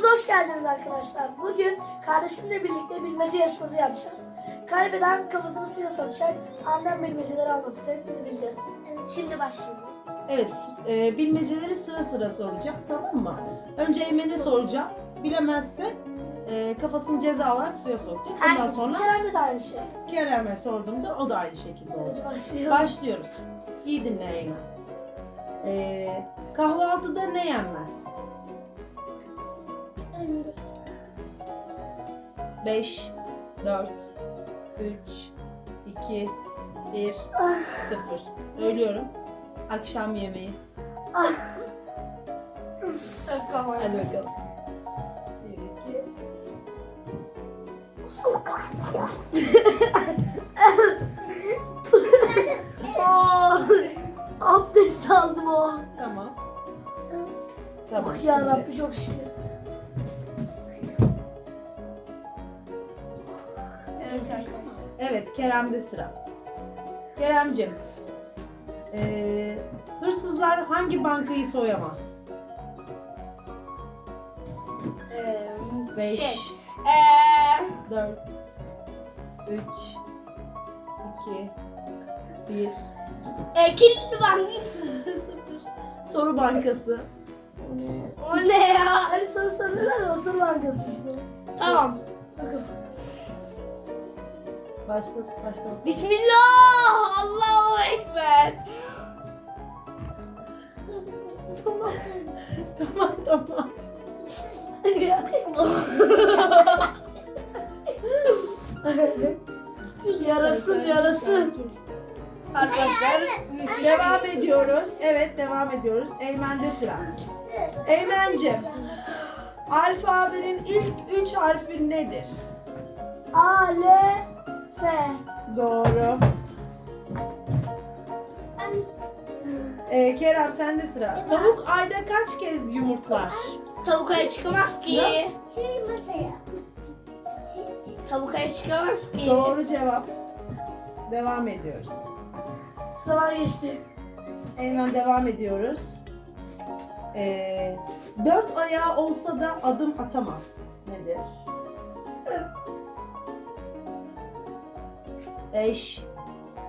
Kanalımıza hoş geldiniz arkadaşlar. Bugün kardeşimle birlikte bilmece yarışması yapacağız. Kaybeden kafasını suya sokacak. Annem bilmeceleri anlatacak. Biz bileceğiz. Şimdi başlayalım. Evet, e, bilmeceleri sıra sıra soracak tamam mı? Önce Eymen'e soracağım. Bilemezse e, kafasını ceza olarak suya sokacak. Ondan Herkes. sonra Kerem'de de aynı şey. Kerem'e sorduğumda o da aynı şekilde olacak. Başlayalım. Başlıyoruz. İyi dinle Eymen. E, kahvaltıda ne yenmez? 5, 4, 3, 2, 1, 0. Söylüyorum. Akşam yemeği. Hadi bakalım. Oo, abdest aldım o. Tamam. Tamam. Oh ya Rabbi çok şükür. Kerem'de sıra. Keremcim, eee, hırsızlar hangi bankayı soyamaz? Ee, 5, şey, ee, 4, 3, 2, 1. e, kilitli bankası. Soru bankası. O ne ya? Hani soru soruyorlar ya o soru bankası işte. Tamam. Sor kafanı. Başlat, başlat. Bismillah! Allahu Ekber! tamam, tamam, tamam. yarasın yarasın. Arkadaşlar Devam ediyoruz. Evet, devam ediyoruz. Eymen'de sıra. Eymen'cim, alfabenin ilk üç harfi nedir? A, L, F. Doğru. Ee, Kerem sende sıra. Tavuk ayda kaç kez yumurtlar? Tavuk aya çıkamaz ki. Şey masaya. Tavuk aya çıkamaz ki. Doğru cevap. Devam ediyoruz. Sıralar geçti. Hemen devam ediyoruz. Ee, dört ayağı olsa da adım atamaz. Nedir? Beş,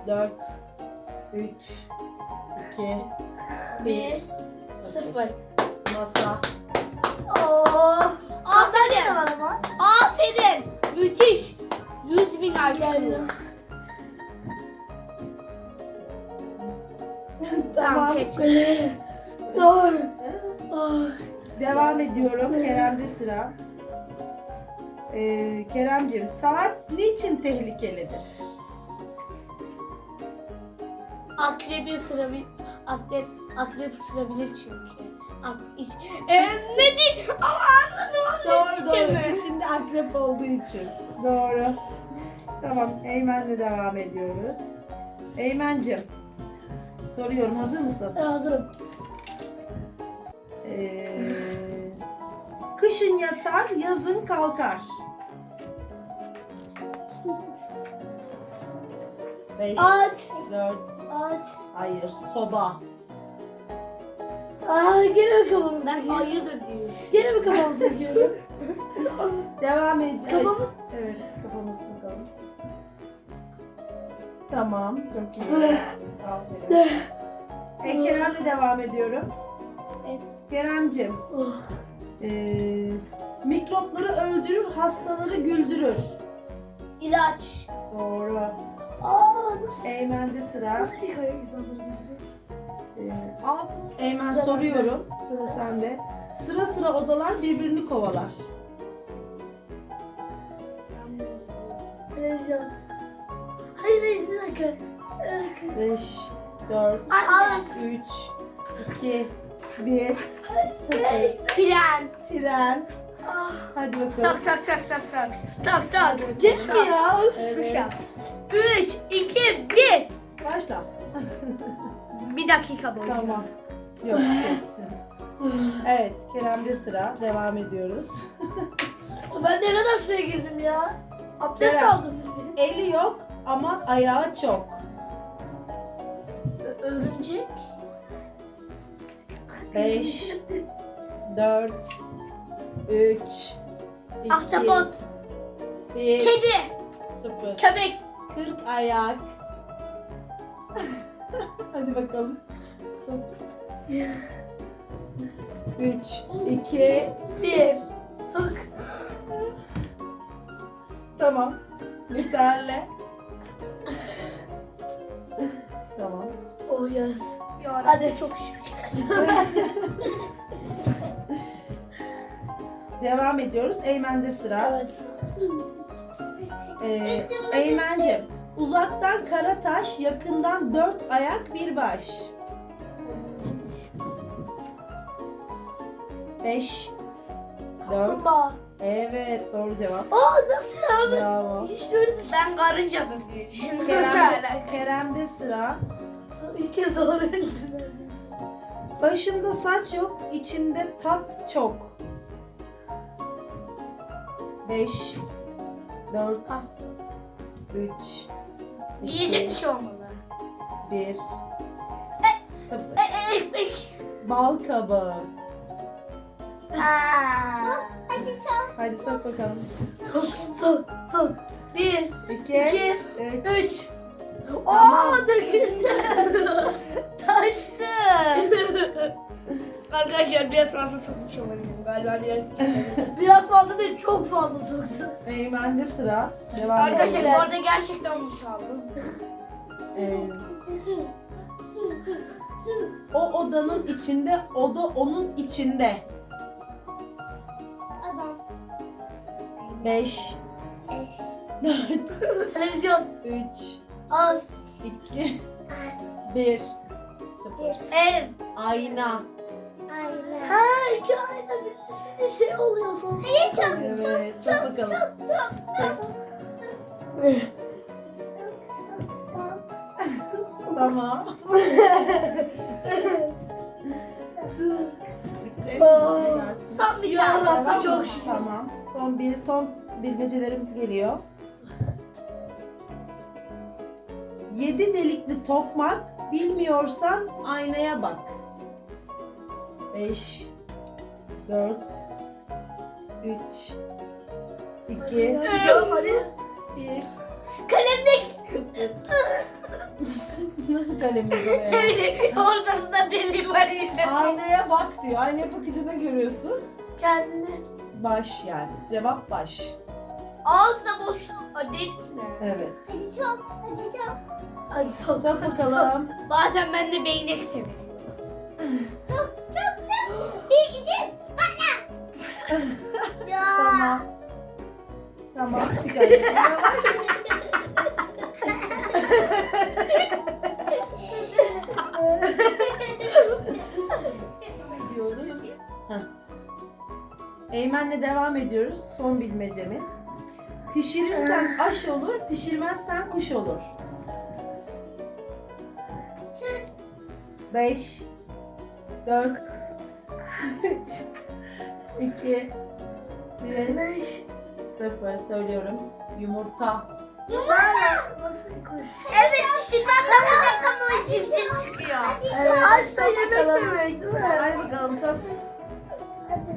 dört, üç, iki, bir, Sıfır. masa. Oo. Aferin. var ama. Aferin. Müthiş. Yüz bin IQ. tamam. Doğru. Ah. Devam ediyorum. Kerem'de sıra. Ee, Keremciğim saat niçin tehlikelidir? Akrebi ısırabilir. Akrep, akrep ısırabilir çünkü. Ak, iç. Ee, ne di? Ama anladım. Doğru doğru. Değil mi? İçinde akrep olduğu için. Doğru. Tamam. Eymen'le devam ediyoruz. Eymen'cim. Soruyorum. Hazır mısın? Ee, hazırım. Ee, kışın yatar, yazın kalkar. Beş, Aç. dört, Aç. hayır, soba. Aa, gene mi kafamı Ben hayırdır diyor. Gene mi kafamı sekiyorum? Devam et. Kafamız- Evet, evet kafamız sıkalım. Tamam, çok iyi. Aferin. E, Kerem'le devam ediyorum. evet. Kerem'cim, Oh. ee, mikropları öldürür, hastaları güldürür. İlaç. Doğru. Aa nasıl? Eymen'de sıra. Nasıl insanları birbirine? Ee, altın. Eymen Sıra soruyorum. Sıra sende. Sıra sıra odalar birbirini kovalar. Televizyon. Hayır hayır bir dakika. Bir dakika. 5, 4, Ay, az. 3, 2, 1, 0. Tren. Tren. Ah. Hadi bakalım. Sok sok sok sok sok. Sok sok. Gitme ya. Evet. Fışa. Üç, iki, bir. Başla. Bir dakika boyunca. Tamam. Yok. yok. evet, Kerem'de sıra. Devam ediyoruz. Ben ne kadar suya girdim ya. Abdest Kerem. aldım. Eli yok ama ayağı çok. Örümcek. 5, 4, 3 2 Ahtapot. 1 Kedi. 0 Köpek. 40 ayak. Hadi bakalım. Son. 3 2 Bir. Sok. Tamam. Yeterli. tamam. Oh yarası. Yarabbim. Hadi çok şükür. Devam ediyoruz. Eymen'de sıra. evet. Ee, Eymen'cim. Uzaktan kara taş, yakından dört ayak bir baş. Beş. Dört. Kaplumbağa. Evet doğru cevap. Aa nasıl ya? Ben Bravo. hiç böyle düşün. Ben karıncadır diye düşündüm. Kerem'de, Kerem'de sıra. İlk kez doğru bildim. Başında saç yok, içinde tat çok. 5 4 Pas. 3 Yiyecek bir şey olmalı. 1 0 E, e, ekmek. Bal kabağı. Aa. Hadi çal. Hadi sok bakalım. Sok sok sok. Bir. 2 İki, 3 Üç. Tamam. Aa döküldü. Taştı. Arkadaşlar biraz fazla sokmuş olabilirim. Galiba biraz istedim. Biraz fazla değil çok fazla soktu. Eymen'de sıra. Devam Arkadaşlar bu arada gerçekten duş aldım. Ee, o odanın içinde, o da onun içinde. Adam. 5 4 Televizyon. 3 Az. 2 Az. 1 0 Ev. Ayna. Aynen. Ha iki ayna birleşince şey oluyor son. Hayır çok Evet, çok bakalım. Tamam. Son bir tane. Son çok şükür. Tamam. Son bir son bilmecelerimiz geliyor. Yedi delikli tokmak bilmiyorsan aynaya bak. 5 4 3 2 Hadi cevap hadi. 1 Kalemlik. Nasıl Ne oraya? bileyim ortasında delik var işte. Aynaya bak diyor. Aynaya bakınca ne görüyorsun? Kendini. Baş yani. Cevap baş. Ağızda boş. Aa, Delik ne? Evet. Hadi çok. Hadi sok. Sok bakalım. Bazen ben de beynek severim. Çok çok. Bir iki. Tamam. Tamam. Yavaş. diyoruz. Heh. Eymen'le devam ediyoruz. Son bilmecemiz. Pişirirsen aş olur, pişirmezsen kuş olur. 5 4 3 2 1 0 söylüyorum. Yumurta. Yumurta. Nasıl kuş? Evet pişirmez zaten kanı cimcim çıkıyor. Evet. Aç da yemek demek değil mi? Hadi bakalım sok. Hadi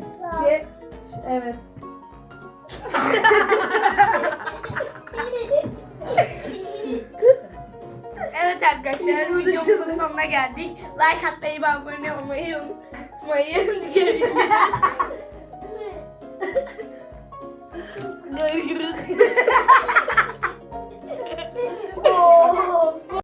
Ge- Evet. Evet arkadaşlar videomuzun sonuna geldik. Like atmayı ve abone olmayı unutmayın. Görüşürüz. Görüşürüz.